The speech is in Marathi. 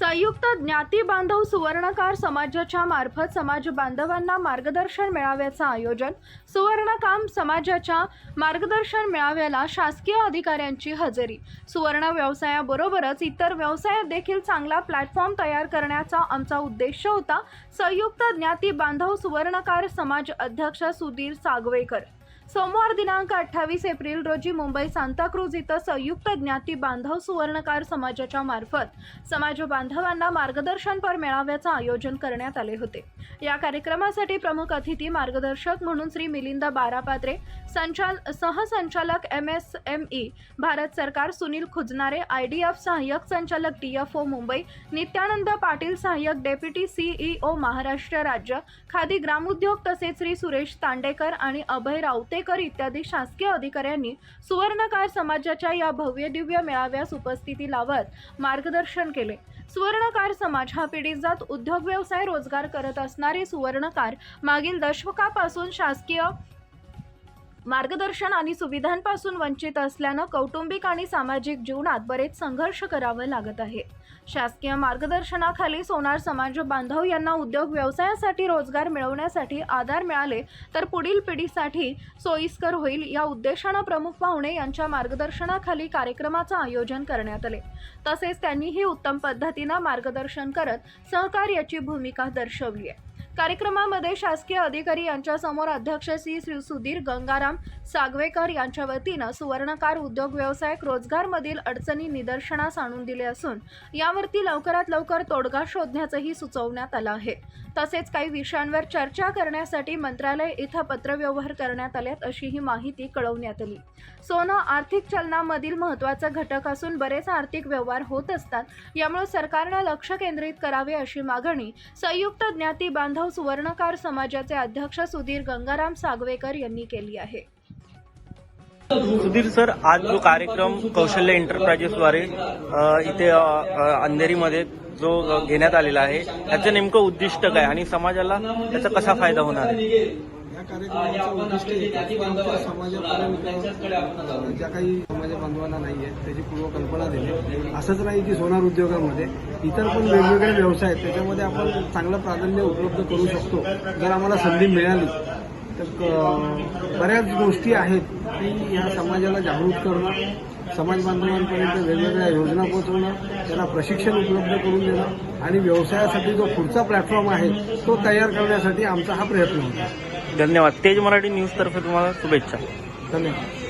ज्ञाती बांधव सुवर्णकार समाजाच्या मार्फत समाज बांधवांना मार्गदर्शन मेळाव्याचं आयोजन सुवर्णकाम समाजाच्या मार्गदर्शन मेळाव्याला शासकीय अधिकाऱ्यांची हजेरी. सुवर्ण व्यवसायाबरोबरच इतर व्यवसायात देखील चांगला प्लॅटफॉर्म तयार करण्याचा आमचा उद्देश होता संयुक्त ज्ञाती बांधव सुवर्णकार समाज अध्यक्ष सुधीर सागवेकर. सोमवार दिनांक अठ्ठावीस एप्रिल रोजी मुंबई सांताक्रूज इथं संयुक्त ज्ञाती बांधव सुवर्णकार समाजाच्या मार्फत समाज बांधवांना मार्गदर्शनपर मेळाव्याचं आयोजन करण्यात आले होते. या कार्यक्रमासाठी प्रमुख अतिथी मार्गदर्शक म्हणून श्री मिलिंद बारापात्रे संचाल सहसंचालक M S M E Bharat सरकार Sunil Khujnare I D F सहाय्यक संचालक D F O Mumbai Nityanand Patil सहाय्यक डेप्युटी सीईओ महाराष्ट्र राज्य खादी ग्रामोद्योग तसेच श्री सुरेश तांडेकर आणि अभय रावतेकर इत्यादी शासकीय अधिकाऱ्यांनी सुवर्णकार समाजाच्या या भव्य दिव्य मेळाव्यास उपस्थिती लावत मार्गदर्शन केले. सुवर्णकार समाज हा पिढीजात उद्योग व्यवसाय रोजगार करत असणारे सुवर्णकार मागील दशकापासून शासकीय मार्गदर्शन आणि सुविधांपासून वंचित असल्यानं कौटुंबिक आणि सामाजिक जीवनात बरेच संघर्ष करावं लागत आहे. शासकीय मार्गदर्शनाखाली सोनार समाज बांधव यांना उद्योग व्यवसायासाठी रोजगार मिळवण्यासाठी आधार मिळाले तर पुढील पिढीसाठी सोयीस्कर होईल या उद्देशानं प्रमुख पाहुणे यांच्या मार्गदर्शनाखाली कार्यक्रमाचं आयोजन करण्यात आले. तसेच त्यांनीही उत्तम पद्धतीनं मार्गदर्शन करत सहकार्याची भूमिका दर्शवली आहे. कार्यक्रमामध्ये शासकीय अधिकारी यांच्यासमोर अध्यक्ष श्री श्री सुधीर गंगाराम सागवेकर यांच्या वतीनं सुवर्णकार उद्योग व्यवसायक रोजगारमधील अडचणी निदर्शनास आणून दिले असून यावरती लवकरात लवकर तोडगा शोधण्याचंही सुचवण्यात आलं आहे. तसेच काही विषयांवर चर्चा करण्यासाठी मंत्रालय इथं पत्रव्यवहार करण्यात आल्यात अशी ही माहिती कळवण्यात आली. सोनं आर्थिक चलनामधील महत्त्वाचा घटक असून बरेच आर्थिक व्यवहार होत असतात. यामुळे सरकारनं लक्ष केंद्रित करावे अशी मागणी संयुक्त ज्ञाती बांधव सुवर्णकार समाजाचे अध्यक्ष सुधीर गंगाराम सागवेकर यांनी केली आहे. सुधीर सर आज जो कार्यक्रम कौशल्य एंटरप्राइजेसद्वारे इथे अंधेरीमध्ये जो घेण्यात आलेला आहे त्याचं नेमकं उद्दिष्ट काय आणि समाजाला त्याचा कसा फायदा होणार आहे? या कार्यक्रमाचं उद्दिष्ट समाजापर्यंत ज्या काही समाज बांधवांना नाही आहे त्याची पूर्वकल्पना देणे. असंच नाही की सोनार उद्योगामध्ये इतर पण वेगवेगळे व्यवसाय आहेत त्याच्यामध्ये आपण चांगलं प्राधान्य उपलब्ध करू शकतो जर आम्हाला संधी मिळाली. तर बऱ्याच गोष्टी आहेत की या समाजाला जागृत करणं समाज बांधवांपर्यंत वेगवेगळ्या योजना पोहोचवणं त्यांना प्रशिक्षण उपलब्ध करून देणं आणि व्यवसायासाठी जो पुढचा प्लॅटफॉर्म आहे तो तयार करण्यासाठी आमचा हा प्रयत्न होता. धन्यवाद. तेज मराठी न्यूज तर्फे तुम्हाला शुभेच्छा. धन्यवाद.